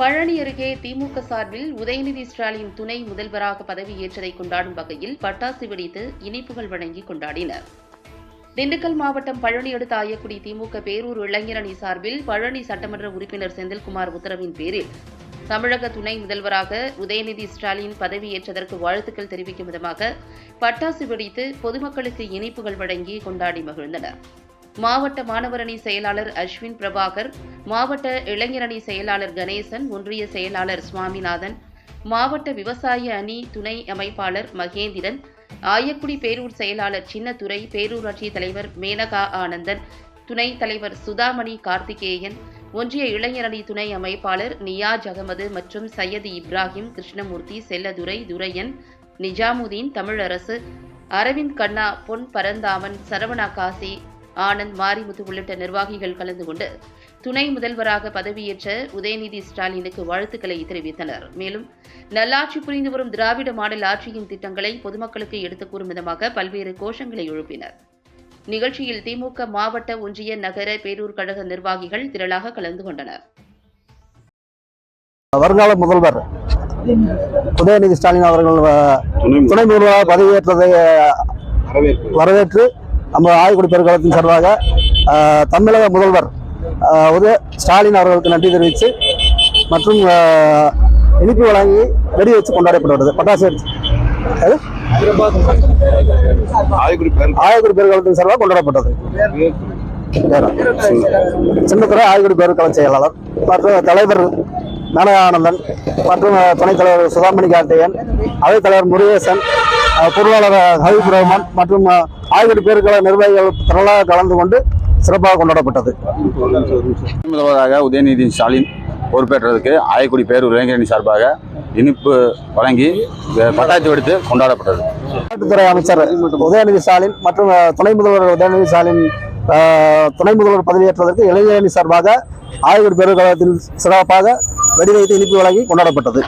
பழனி அருகே திமுக சார்பில் உதயநிதி ஸ்டாலின் துணை முதல்வராக பதவியேற்றதை கொண்டாடும் வகையில் பட்டாசு வெடித்து இனிப்புகள் வழங்கி கொண்டாடினர். திண்டுக்கல் மாவட்டம் பழனி அடுத்த ஆயக்குடி திமுக பேரூர் இளைஞரணி சார்பில் பழனி சட்டமன்ற உறுப்பினர் செந்தில்குமார் உத்தரவின் பேரில் தமிழக துணை முதல்வராக உதயநிதி ஸ்டாலின் பதவியேற்றதற்கு வாழ்த்துக்கள் தெரிவிக்கும் விதமாக பட்டாசு வெடித்து பொதுமக்களுக்கு இனிப்புகள் வழங்கி கொண்டாடி மகிழ்ந்தனர். மாவட்ட மாணவரணி செயலாளர் அஸ்வின் பிரபாகர் மாவட்ட இளைஞரணி செயலாளர் கணேசன் ஒன்றிய செயலாளர் சுவாமிநாதன் மாவட்ட விவசாய அணி துணை அமைப்பாளர் மகேந்திரன் ஆயக்குடி பேரூர் செயலாளர் சின்னத்துறை பேரூராட்சி தலைவர் மேனகா ஆனந்தன் துணைத் தலைவர் சுதாமணி கார்த்திகேயன் ஒன்றிய இளைஞரணி துணை அமைப்பாளர் நியாஜ் அகமது மற்றும் சையது இப்ராஹிம் கிருஷ்ணமூர்த்தி செல்லதுரை துரையன் நிஜாமுதீன் தமிழரசு அரவிந்த் கண்ணா பொன் பரந்தாமன் சரவணா காசி ஆனந்த் மாரிமுத்து உள்ளிட்ட நிர்வாகிகள் கலந்து கொண்டு துணை முதல்வராக பதவியேற்ற உதயநிதி ஸ்டாலினுக்கு வாழ்த்துக்களை தெரிவித்தனர். மேலும் நல்லாட்சி புரிந்து வரும் திராவிட மாடல் ஆட்சியின் திட்டங்களை பொதுமக்களுக்கு எடுத்துக் கூறும் விதமாக பல்வேறு கோஷங்களை எழுப்பினர். நிகழ்ச்சியில் திமுக மாவட்ட ஒன்றிய நகர பேரூர் கழக நிர்வாகிகள் திரளாக கலந்து கொண்டனர். வருங்கால முதல்வர் உதயநிதி ஸ்டாலின் அவர்கள் துணை முதல்வராக பதவியேற்றதை வரவேற்று நம்ம ஆய்குடி பெருக்கலத்தின் சார்பாக தமிழக முதல்வர் உதய ஸ்டாலின் அவர்களுக்கு நன்றி தெரிவித்து மற்றும் இனிப்பு வழங்கி வெடி வச்சு கொண்டாடப்படுகிறது பட்டாசு வெடிச்சு. அது ஆய்குடி பேர் ஆயக்குடி பெருக்கலத்தின் சார்பாக கொண்டாடப்பட்டது. சின்னத்துறை ஆய்குடி பெருக்கலம் செயலாளர் மற்றும் தலைவர் மேனகானந்தன் மற்றும் அஹ், துணைத் தலைவர் சுதாமணி கார்த்திகேயன் அவைத் தலைவர் முருகேசன் பொருளாளர் ஹபீப் ரஹ்மான் மற்றும் அஹ், ஆய்குடி பெருக்கல நிர்வாகிகள் திரளாக கலந்து கொண்டு சிறப்பாக கொண்டாடப்பட்டது. முதல்வராக உதயநிதி ஸ்டாலின் பொறுப்பேற்றதுக்கு ஆயக்குடி பேரூர் இளைஞரணி சார்பாக இனிப்பு வழங்கி அஹ், பட்டாசு வெடித்து கொண்டாடப்பட்டது. விளையாட்டுத்துறை அமைச்சர் உதயநிதி ஸ்டாலின் மற்றும் துணை முதல்வர் உதயநிதி ஸ்டாலின் துணை முதல்வர் பதவியேற்றதற்கு இளைஞரணி சார்பாக ஆய்குடி பெருக்கலத்தில் சிறப்பாக வெடி வைத்து இனிப்பு வழங்கி கொண்டாடப்பட்டது.